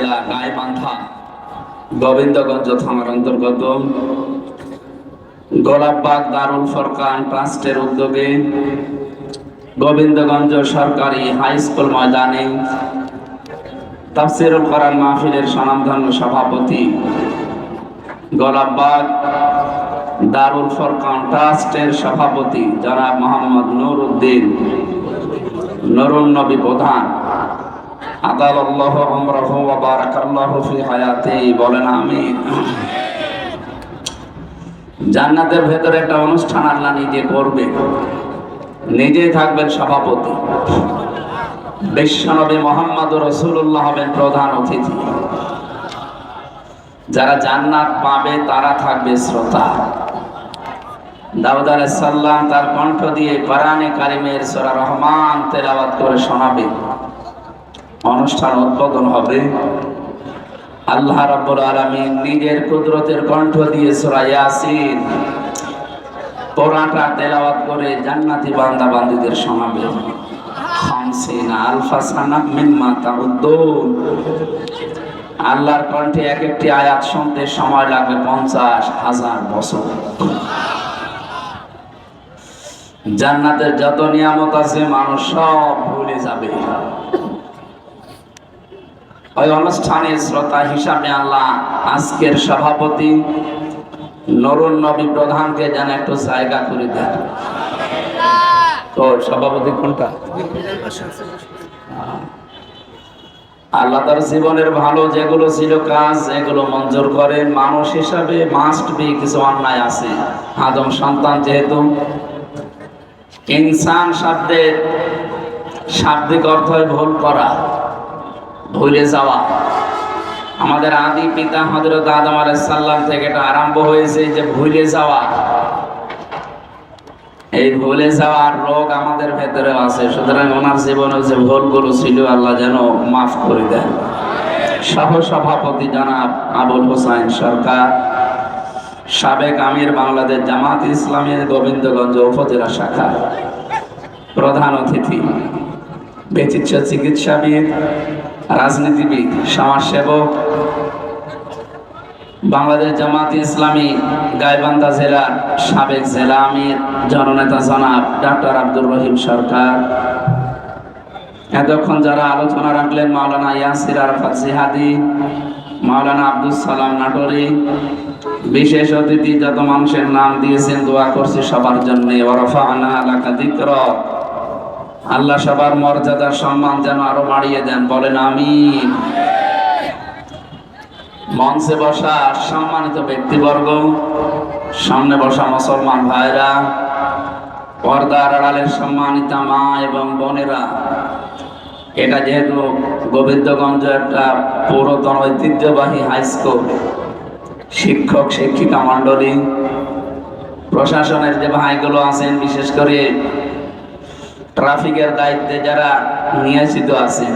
জেলা গাইবান্ধা গোবিন্দগঞ্জ থানার অন্তর্গত। গোলাপবাগ দারুল ফরকান ট্রাস্টের উদ্যোগে গোবিন্দগঞ্জ সরকারি হাই স্কুল ময়দানে তাফসিরুল কোরআন মাহফিলের স্বনামধন্য সভাপতি গোলাপবাগ দারুল ফরকান ট্রাস্টের সভাপতি জনাব মোহাম্মদ নুর উদ্দিন নুরুন নবী প্রধান। আদাল্লাহ আমরাহু ওয়া বারাকাল্লাহু ফি হায়াতি। বলেন আমি জান্নাতের ভেতরে একটা অনুষ্ঠান আল্লাহ নিজে করবে। নিজেই থাকবেন সভাপতি। বিশ্বনবী মোহাম্মদ রসুল্লাহ হবেন প্রধান অতিথি। যারা জান্নাত পাবে তারা থাকবে শ্রোতা। দাউদ আলাইসাল্লাম তার কণ্ঠ দিয়ে কোরআনে কারিমের সোরা রহমান তেলাওয়াত করে শোনাবে। অনুষ্ঠান উদ্বোধন হবে। আল্লাহ রাব্বুল আলামিন নিজের কুদরতের কণ্ঠ দিয়ে সূরা ইয়াসিন কোরআনটা তেলাওয়াত করে জান্নাতি বান্দা বান্দীদের শোনাবে। খামসিনা আলফা সানা মিম্মা তাউদ্দুন। আল্লাহর কণ্ঠে এক একটি আয়াত শুনতে সময় লাগবে পঞ্চাশ হাজার বছর। জান্নাতের যত নিয়ামত আছে মানুষ সব ভুলে যাবে। ওই অনুষ্ঠানের শ্রোতা হিসাবে আল্লাহ আজকের সভাপতি নরুন নবী প্রধানকে যেন একটু জায়গা করে দেন। তো সভাপতি কোনটা? আল্লাহ তার জীবনের ভালো যেগুলো ছিল কাজ এগুলো মঞ্জুর করেন, মানুষ হিসাবে মাস্ট বি কিছু অন্যায় আছে। আদম সন্তান যেহেতু ইনসান শব্দের শাব্দিক অর্থ ভুল করা। ভুলে যাওয়া। আমাদের আদি পিতা হজরত আদম আলাইসাল্লাম থেকে এটা আরম্ভ হয়েছে যে ভুলে যাওয়া। এই ভুলে যাওয়ার রোগ আমাদের ভেতরে আছে, সুতরাং ওনার জীবনে যে ভুলগুলো ছিল আল্লাহ যেন মাফ করে দেন। সহ সভাপতি জনাব আবুল হোসাইন সরকার, সাবেক আমির বাংলাদেশ জামাত ইসলামের গোবিন্দগঞ্জ উপজেলা শাখা প্রধান অতিথি। ব্যতিচ্ছ চিকিৎসাবিদ, রাজনীতিবিদ, সমাজসেবক, বাংলাদেশ জামাত ইসলামী, গাইবান্ধা জেলার সাবেক জেলা আমির, জননেতা জনাব ডাক্তার আব্দুর রহিম সরকার। এতক্ষণ যারা আলোচনা রাখলেন মাওলানা ইয়াসির আরফাত জিহাদি, মাওলানা আব্দুল সালাম নাটোরি। বিশেষ অতিথি যত মানুষের নাম দিয়েছেন, দোয়া করছি সবার জন্য। ওরফা আনা এলাকা দিক্র আল্লাহ সবার মর্যাদা সম্মান যেন আরও বাড়িয়ে দেন, বলেন আমি মঞ্চে বসা সম্মানিত ব্যক্তিবর্গ, সামনে বসা মুসলমান ভাইরা, পর্দার আড়ালের সম্মানিতা মা এবং বোনেরা, এটা যেহেতু গোবিন্দগঞ্জ একটা পুরাতন ঐতিহ্যবাহী হাই স্কুল শিক্ষক, শিক্ষিকা, মণ্ডলী, প্রশাসনের যে ভাইগুলো আছেন, বিশেষ করে ট্রাফিকের দায়িত্বে যারা নিয়োজিত আছে।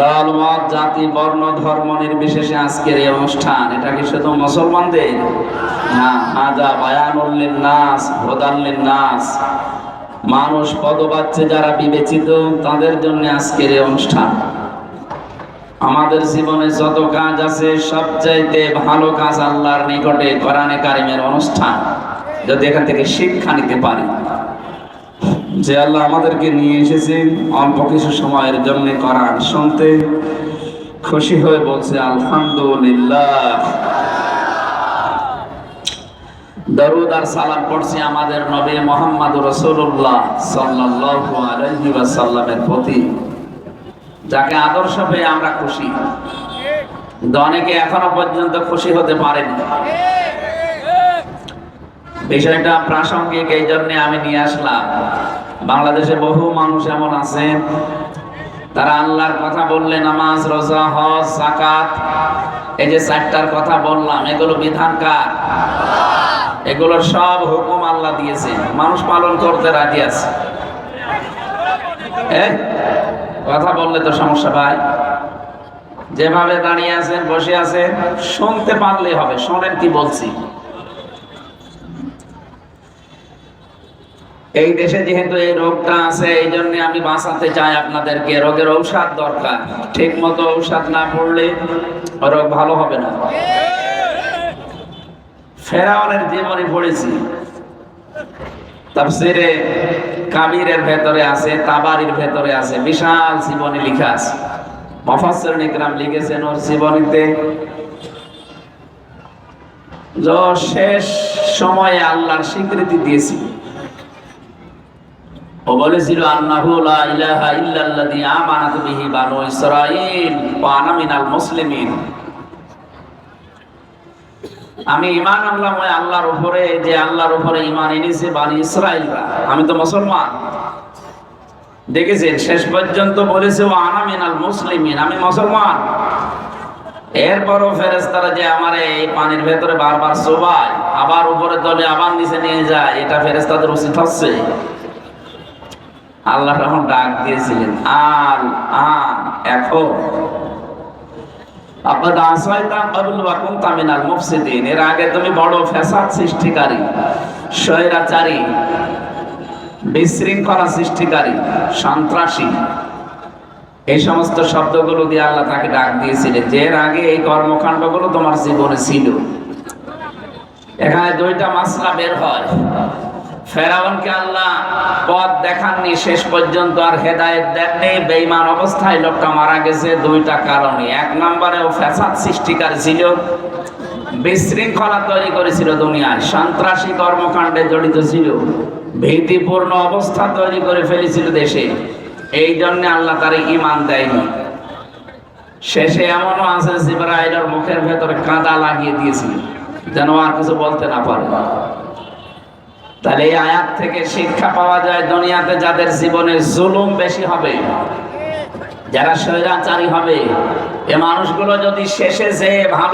দল, মত, জাতি, বর্ণ, ধর্ম নির্বিশেষে আজকের এই অনুষ্ঠান, এটা কি শুধু মুসলমানদের? নাস নাস মানুষ পদবাচ্ছে যারা বিবেচিত, তাদের জন্য আজকের এই অনুষ্ঠান। আমাদের জীবনে যত কাজ আছে, সবচাইতে ভালো কাজ আল্লাহর নিকটে কোরআনে কারিমের অনুষ্ঠান। যদি এখান থেকে শিক্ষা নিতে পারি। যে আল্লাহ আমাদেরকে নিয়ে এসেছেন অল্প কিছু সময়ের জন্য কোরআন শুনতে, খুশি হয়ে বলছে, আলহামদুলিল্লাহ। দরুদ আর সালাম পড়ছি আমাদের নবী মোহাম্মদ রসুল্লাহ সাল্লাল্লাহু আলাইহি ওয়াসাল্লামের প্রতি। যাকে আদর্শ পেয়ে আমরা খুশি। অনেকে এখনও পর্যন্ত খুশি হতে পারেনি। বিষয়টা প্রাসঙ্গিক এই জন্য আমি নিয়ে আসলাম। বাংলাদেশে বহু মানুষ এমন আছে, তারা আল্লাহর কথা বললে নামাজ, রোজা, হজ জাকাত এই যে চারটার কথা বললাম, এগুলো বিধান কার? এগুলোর সব হুকুম আল্লাহ দিয়েছে। মানুষ পালন করতে রাজি আছে। কথা বললে তো সমস্যা ভাই। যেভাবে দাঁড়িয়ে আছেন, বসে আছেন, শুনতে পারলে হবে, শোনেন কি বলছি। এই দেশে যেহেতু এই রোগটা আছে এই জন্য আমি বাঁচাতে চাই আপনাদেরকে। রোগের ঔষধ দরকার। ঠিক মতো ঔষধ না পড়লে রোগ ভালো হবে না। ফেরাউনের জীবনী পড়েছি। কাবিরের ভেতরে আছে, তাবারির ভেতরে আছে, বিশাল জীবনী লেখা আছে। মফাসসির নিকরাম লিখেছেন ওর জীবনীতে। শেষ সময়ে আল্লাহর স্বীকৃতি দিয়েছি। ও বলেছিল লা ইলাহা ইল্লাল্লাযী আমানাত বিহি বানু ইসরাঈল ওয়া আনা মিনাল মুসলিমিন আমি ঈমান আনলাম ওই আল্লাহর উপরে, যে আল্লাহর উপরে ঈমান এনেছে বানি আমি তো মুসলমান। দেখেছেন, শেষ পর্যন্ত বলেছে ও আনা মিনাল মুসলিমিন আমি মুসলমান। এরপরও ফেরেস্তারা যে আমার এই পানির ভেতরে বারবার চোবায় আবার উপরে তলে আবার নিচে নিয়ে যায়, এটা ফেরেস্তাদের উচিত হচ্ছে। আল্লাহ তখন ডাক দিয়েছিলেন, আল, আন, এখন। আপনার আসাইতাম কাবুল ওয়াকুম তামিনাল মুফসিদিন। এর আগে তুমি বড় ফ্যাসাদ সৃষ্টিকারী, স্বৈরাচারী, বিশৃঙ্খলা সৃষ্টিকারী, সন্ত্রাসী, এই সমস্ত শব্দগুলো দিয়ে আল্লাহ তাকে ডাক দিয়েছিলেন, যে এর আগে এই কর্মকাণ্ডগুলো তোমার জীবনে ছিল। এখানে দুইটা মাসলা বের হয়। ফেরাউনকে আল্লাহ পথ দেখাননি, শেষ পর্যন্ত আর হেদায়েত দেননি। বেঈমান অবস্থায় লোকটা মারা গেছে দুইটা কারণে। এক নম্বরে ও ফ্যাসাদ সৃষ্টিকারী ছিল, বিশৃঙ্খলা তৈরি করেছিল দুনিয়ায়, সন্ত্রাসী কর্মকাণ্ডে জড়িত ছিল, ভীতিপূর্ণ অবস্থা তৈরি করে ফেলেছিল দেশে। এই জন্য আল্লাহ তার ইমান দেয়নি। শেষে এমনও আছে, জিব্রাইলের মুখের ভেতরে কাঁদা লাগিয়ে দিয়েছিল, যেন আর কিছু বলতে না পারে। তাহলে এই আয়াত থেকে শিক্ষা পাওয়া যায় দুনিয়াতে যাদের জীবনে জুলুম বেশি হবে, যারা স্বৈরাচারী হবে। এ মানুষগুলো যদি শেষে যেয়ে ভালো